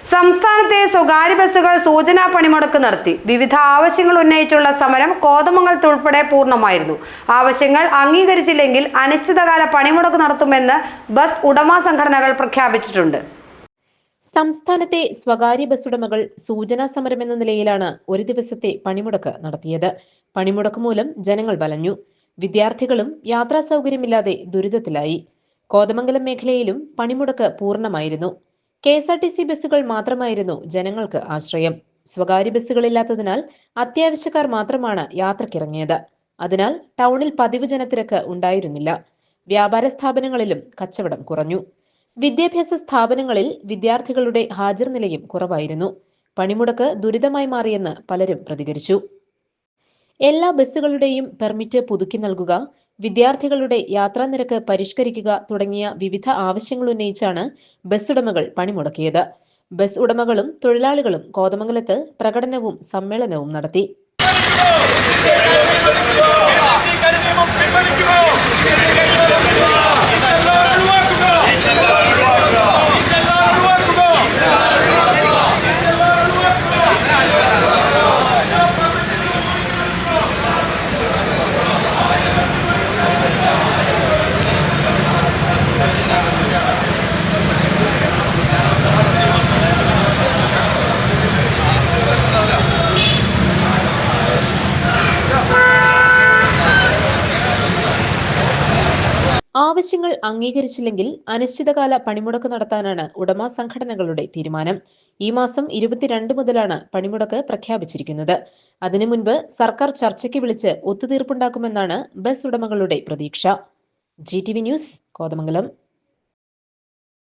സംസ്ഥാനത്തെ സ്വകാര്യ ബസ്സുകൾ സൂചനാ പണിമുടക്ക് നടത്തി. വിവിധ ആവശ്യങ്ങൾ ഉന്നയിച്ചുള്ള സമരം കോതമംഗലത്ത് ഉൾപ്പെടെ പൂർണമായിരുന്നു. ആവശ്യങ്ങൾ അംഗീകരിച്ചില്ലെങ്കിൽ അനിശ്ചിതകാല പണിമുടക്ക് നടത്തുമെന്ന് ബസ് ഉടമ സംഘടനകൾ പ്രഖ്യാപിച്ചിട്ടുണ്ട്. സംസ്ഥാനത്തെ സ്വകാര്യ ബസ്സുടമകൾ സൂചനാ സമരം എന്ന നിലയിലാണ് ഒരു ദിവസത്തെ പണിമുടക്ക് നടത്തിയത്. പണിമുടക്ക് മൂലം ജനങ്ങൾ വലഞ്ഞു. വിദ്യാർത്ഥികളും യാത്രാ സൗകര്യമില്ലാതെ ദുരിതത്തിലായി. കോതമംഗലം മേഖലയിലും പണിമുടക്ക് പൂർണമായിരുന്നു. K S R T C ബസ്സുകൾ മാത്രമായിരുന്നു ജനങ്ങൾക്ക് ആശ്രയം. സ്വകാര്യ ബസ്സുകളില്ലാത്തതിനാൽ അത്യാവശ്യക്കാർ മാത്രമാണ് യാത്രക്കിറങ്ങിയത്. അതിനാൽ ടൗണിൽ പതിവ് ജനത്തിരക്ക് ഉണ്ടായിരുന്നില്ല. വ്യാപാര സ്ഥാപനങ്ങളിലും കച്ചവടം കുറഞ്ഞു. വിദ്യാഭ്യാസ സ്ഥാപനങ്ങളിൽ വിദ്യാർത്ഥികളുടെ ഹാജർ നിലയും കുറവായിരുന്നു. പണിമുടക്ക് ദുരിതമായി മാറിയെന്ന് പലരും പ്രതികരിച്ചു. എല്ലാ ബസ്സുകളുടെയും പെർമിറ്റ് പുതുക്കി നൽകുക വിദ്യാർത്ഥികളുടെ യാത്രാ നിരക്ക് പരിഷ്കരിക്കുക തുടങ്ങിയ വിവിധ ആവശ്യങ്ങൾ ഉന്നയിച്ചാണ് ബസ് ഉടമകൾ പണിമുടക്കിയത്. ബസ് ഉടമകളും തൊഴിലാളികളും കോതമംഗലത്ത് പ്രകടനവും സമ്മേളനവും നടത്തി. ആവശ്യങ്ങൾ അംഗീകരിച്ചില്ലെങ്കിൽ അനിശ്ചിതകാല പണിമുടക്ക് നടത്താനാണ് ഉടമ സംഘടനകളുടെ തീരുമാനം. ഈ മാസം ഇരുപത്തിരണ്ട് മുതലാണ് പണിമുടക്ക് പ്രഖ്യാപിച്ചിരിക്കുന്നത്. അതിനു മുൻപ് സർക്കാർ ചർച്ചയ്ക്ക് വിളിച്ച് ഒത്തുതീർപ്പുണ്ടാക്കുമെന്നാണ് ബസ് ഉടമകളുടെ പ്രതീക്ഷ. G T V news Kothamangalam.